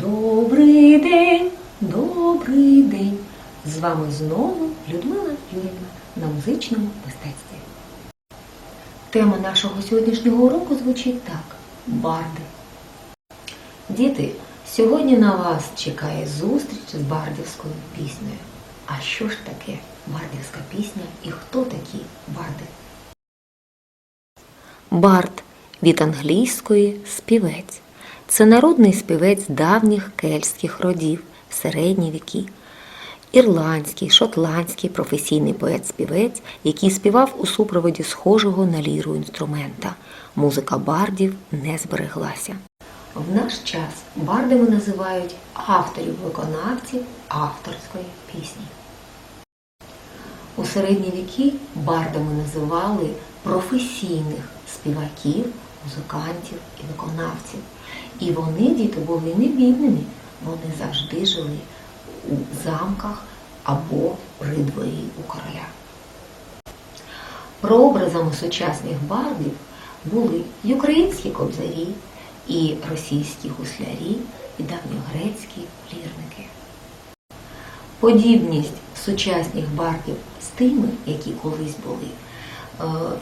Добрий день, добрий день. З вами знову Людмила Юрівна на музичному мистецтві. Тема нашого сьогоднішнього уроку звучить так: барди. Діти, сьогодні на вас чекає зустріч з бардівською піснею. А що ж таке бардівська пісня і хто такі барди? Бард від англійської співець. Це народний співець давніх кельтських родів, середні віки. Ірландський, шотландський професійний поет-співець, який співав у супроводі схожого на ліру інструмента. Музика бардів не збереглася. В наш час бардами називають авторів-виконавців авторської пісні. У середні віки бардами називали професійних співаків, музикантів і виконавців. І вони, діти, були не бідними. Вони завжди жили у замках або при дворі у короля. Прообразами сучасних бардів були і українські кобзарі, і російські гуслярі, і давньогрецькі лірники. Подібність сучасних бардів з тими, які колись були,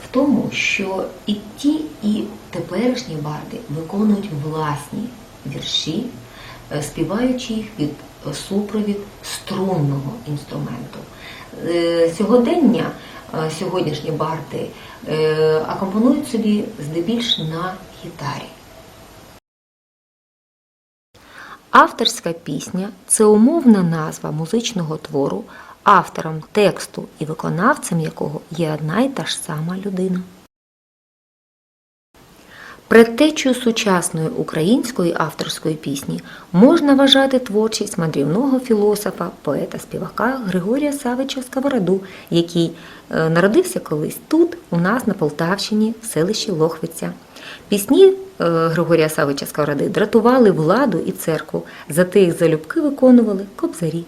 в тому, що і ті, і теперішні барди виконують власні вірші, е, співаючи їх під супровід струнного інструменту. Е, Сьогодення, е, сьогоднішні барди е, акомпонують собі здебільш на гітарі. Авторська пісня це умовна назва музичного твору, автором тексту і виконавцем якого є одна й та ж сама людина. Предтечою сучасної української авторської пісні можна вважати творчість мандрівного філософа, поета-співака Григорія Савича Сковороду, який е, народився колись тут, у нас на Полтавщині, в селищі Лохвиця. Пісні е, Григорія Савича Сковороди дратували владу і церкву, зате їх залюбки виконували кобзарі.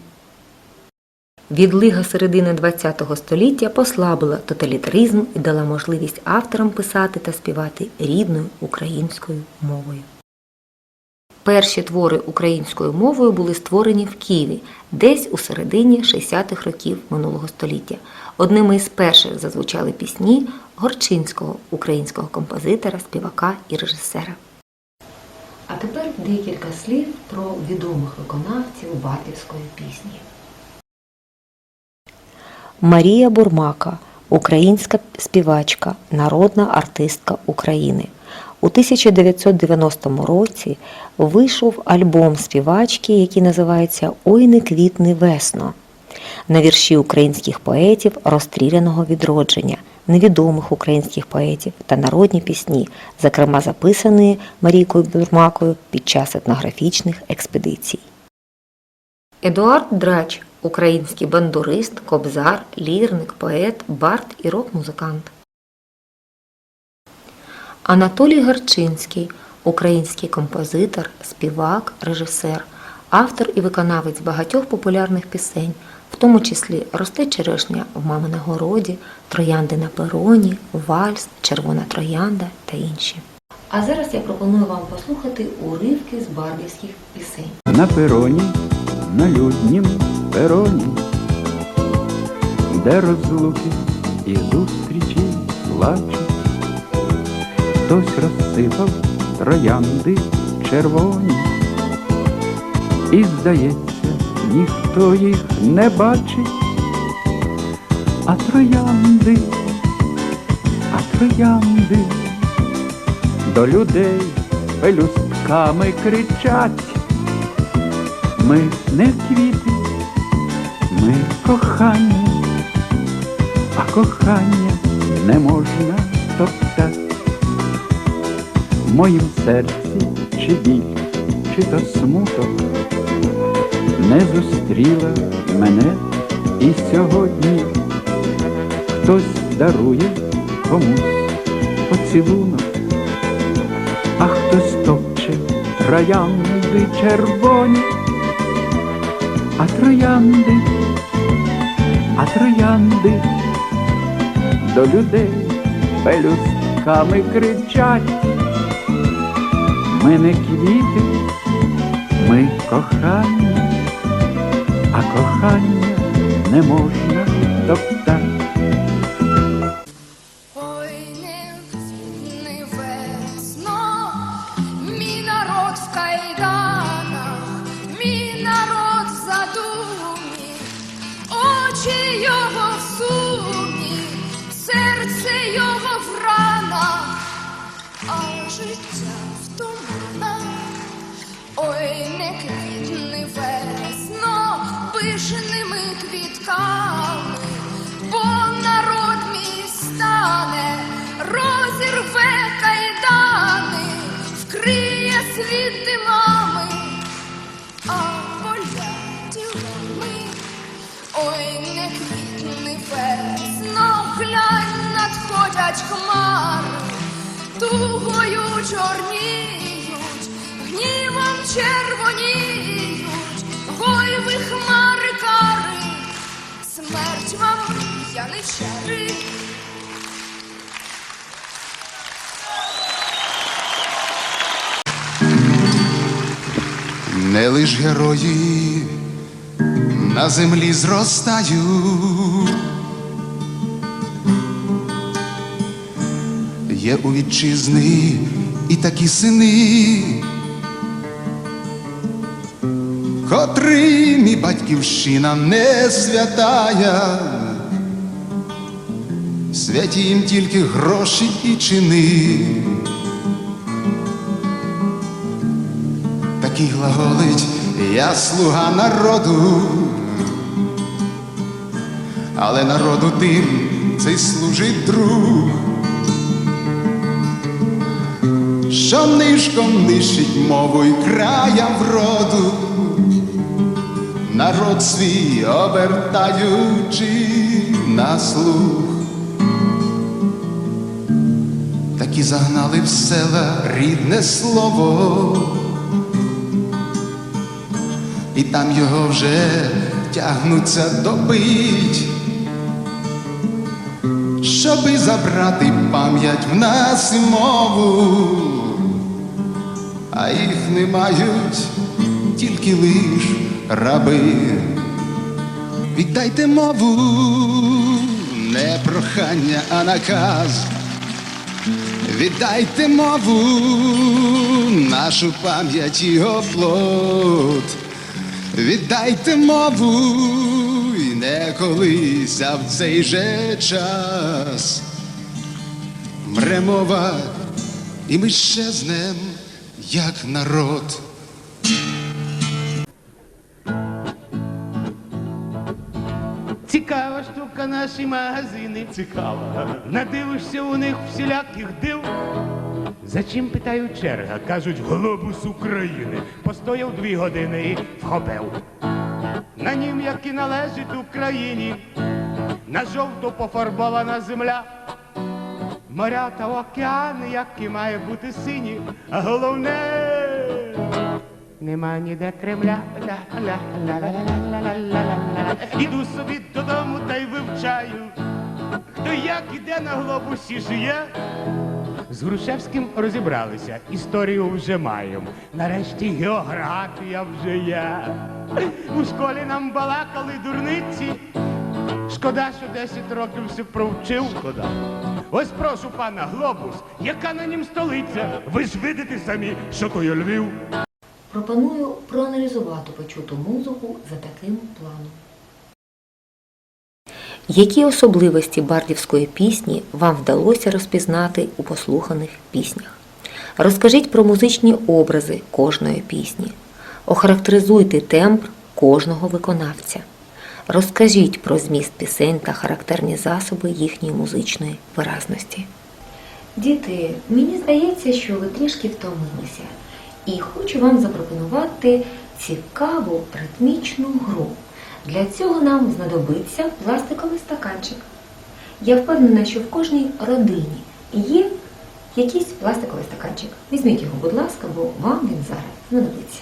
Відлига середини ХХ століття послабила тоталітаризм і дала можливість авторам писати та співати рідною українською мовою. Перші твори українською мовою були створені в Києві десь у середині 60-х років минулого століття. Одними із перших зазвучали пісні Горчинського, українського композитора, співака і режисера. А тепер декілька слів про відомих виконавців бардівської пісні. Марія Бурмака, українська співачка, народна артистка України. У 1990 році вийшов альбом співачки, який називається Ой не квітни весно на вірші українських поетів розстріляного відродження, невідомих українських поетів та народні пісні, зокрема записані Марійкою Бурмакою під час етнографічних експедицій. Едуард Драч український бандурист, кобзар, лірник, поет, бард і рок-музикант. Анатолій Гарчинський український композитор, співак, режисер, автор і виконавець багатьох популярних пісень, в тому числі Росте черешня в мами на городі, Троянди на пероні, Вальс, Червона троянда та інші. А зараз я пропоную вам послухати уривки з бардівських пісень. На пероні, на люднім пероні, де розлуки і зустрічі плачуть, хтось розсипав троянди червоні, і, здається, ніхто їх не бачить, а троянди, а троянди до людей пелюстками кричать. Ми не квіти, кохання, а кохання не можна топтати. В моїм серці чи біль, чи то смуток не зустріла мене і сьогодні хтось дарує комусь поцілунок, а хтось топче троянди червоні а троянди, а троянди до людей пелюстками кричать. Ми не квіти, ми кохання, а кохання не можна топтати. Пишними квітками, бо народ мій стане, розірве кайдани, вкриє світ димами, а поля ділами. Ой, не квітни весно, глянь, надходять хмари, тугою чорніють, гнівом червоніють, гой ви вам яничари. Не лиш герої на землі зростають, є у вітчизни і такі сини, котрим і батьківщина не святая, святі їм тільки гроші і чини. Такий глаголить, я слуга народу, але народу тим цей служить друг, що нишком нищить мову й краям вроду, народ свій обертаючи на слух. Такі загнали в села рідне слово і там його вже тягнуться добить, щоби забрати пам'ять в нас і мову, а їх не мають тільки лиш раби. Віддайте мову, не прохання, а наказ. Віддайте мову, нашу пам'ять і оплот. Віддайте мову, і не колись, а в цей же час. Мремова, і ми щезнем, як народ. Кавка наші магазини цікава. Надивишся у них всіляких див. За чим питаю черга? Кажуть, глобус України. Постояв дві години і вхопив. На нім, як і належить Україні, на жовто пофарбована земля. Моря та океани, як і має бути сині, а головне нема ніде Кремля. Іду собі додому вивчаю, хто як і де на глобусі жиє. З Грушевським розібралися, історію вже маємо. Нарешті географія вже є. У школі нам балакали дурниці. Шкода, що 10 років все провчив. Шкода. Ось прошу пана глобус, яка на нім столиця? Ви ж видите самі, що то є Львів. Пропоную проаналізувати почуту музику за таким планом. Які особливості бардівської пісні вам вдалося розпізнати у послуханих піснях? Розкажіть про музичні образи кожної пісні. Охарактеризуйте тембр кожного виконавця. Розкажіть про зміст пісень та характерні засоби їхньої музичної виразності. Діти, мені здається, що ви трішки втомилися, і хочу вам запропонувати цікаву ритмічну гру. Для цього нам знадобиться пластиковий стаканчик. Я впевнена, що в кожній родині є якийсь пластиковий стаканчик. Візьміть його, будь ласка, бо вам він зараз знадобиться.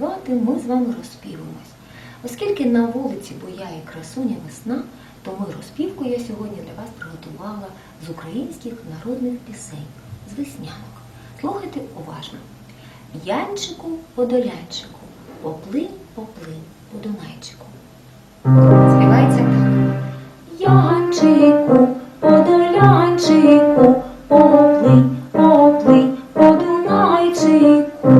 Заспівати, ми з вами розспівимось. Оскільки на вулиці буяє красуня весна, то ми розпівку я сьогодні для вас приготувала з українських народних пісень, з веснянок. Слухайте уважно. Янчику подолянчику, поплинь, поплинь, по Дунайчику. Співається так. Янчику, подолянчику, поплинь, поплинь, по Дунайчику.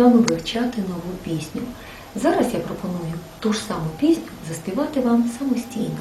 Вами вивчати нову пісню. Зараз я пропоную ту ж саму пісню заспівати вам самостійно.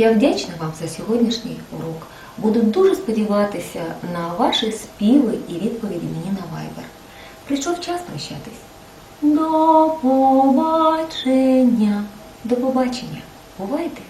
Я вдячна вам за сьогоднішній урок. Буду дуже сподіватися на ваші співи і відповіді мені на Viber. Прийшов час прощатись. До побачення. До побачення. Бувайте!